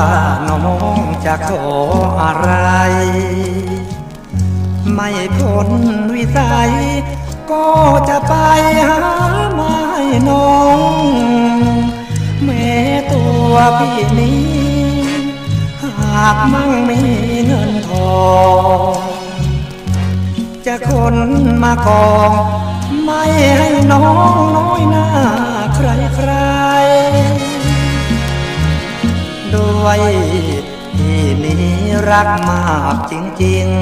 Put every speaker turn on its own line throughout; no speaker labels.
าน้องจะขออะไร ไม่พ้นวิสัย ก็จะไปหาไม่น้อง แม่ตัวพี่นี้ หากมั่งมีเงินทองจะคนมากอง ไม่ให้น้องน้อยหน้าใครใคร วย ที่นี้รักมากจริงๆ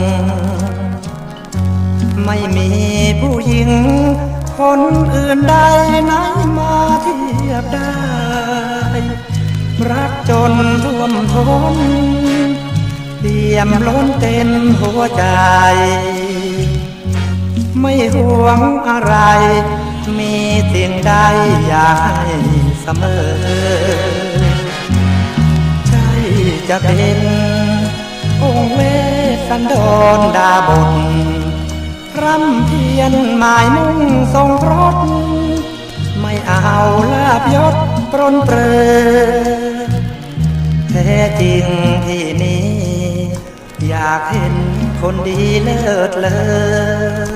ไม่มีผู้หญิง คนอื่นใดไหนมาเทียบได้ รักจนท่วมท้นเปี่ยมล้นเต็มหัวใจ ไม่ห่วงอะไร มีสิ่งใดอยากให้เสมอ จะเป็นองค์เวสสันดรดาบทพร่ำเพียนหมายมุ่งทรงรถไม่เอาลาบยศปรนเปรอแท้จริงที่นี้ อยากเห็นคนดีเลิศเลอ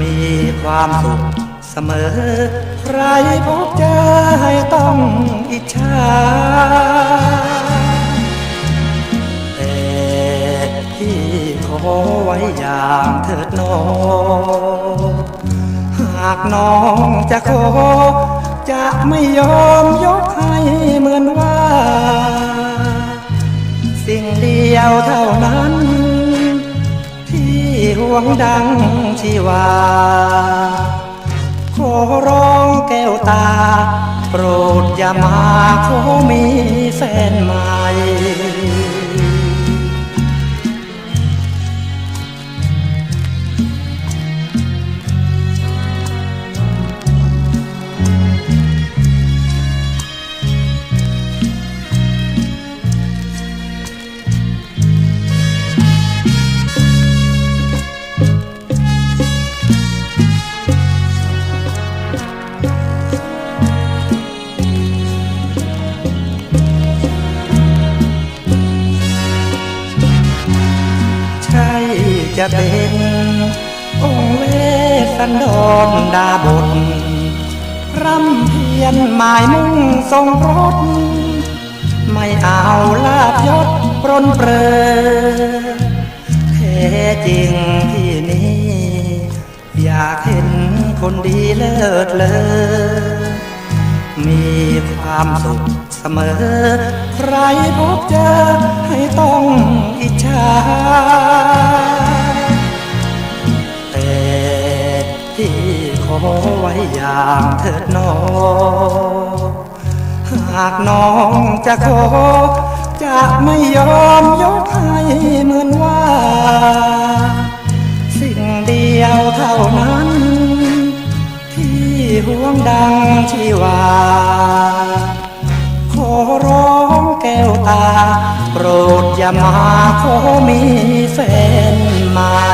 มีความสุขเสมอ ใครพบเจอให้ต้องอิจฉา ขอไว้อย่างเถิดน้อง หากน้องจะขอ จะไม่ยอมยกให้เหมือนว่า สิ่งเดียวเท่านั้น ที่ห่วงดังชีวา ขอร้องแก้วตา โปรดอย่ามาขอมีแฟนใหม่ จะเป็นองค์เวสันดรดาบทร่ำเพียนหมายมุ่งทรงรถ ไม่เอาลาบยศปรนเปรอแท้จริงที่นี้ อยากเห็นคนดีเลิศเลอมีความสุขเสมอ ใครพบเจอ ไว้อย่างเถิดน้องหากน้องจะขอ จะไม่ยอมยกให้เหมือนว่า สิ่งเดียวเท่านั้น ที่ห่วงดังชีวา ขอร้องแก้วตา โปรดอย่ามาขอมีแฟนม่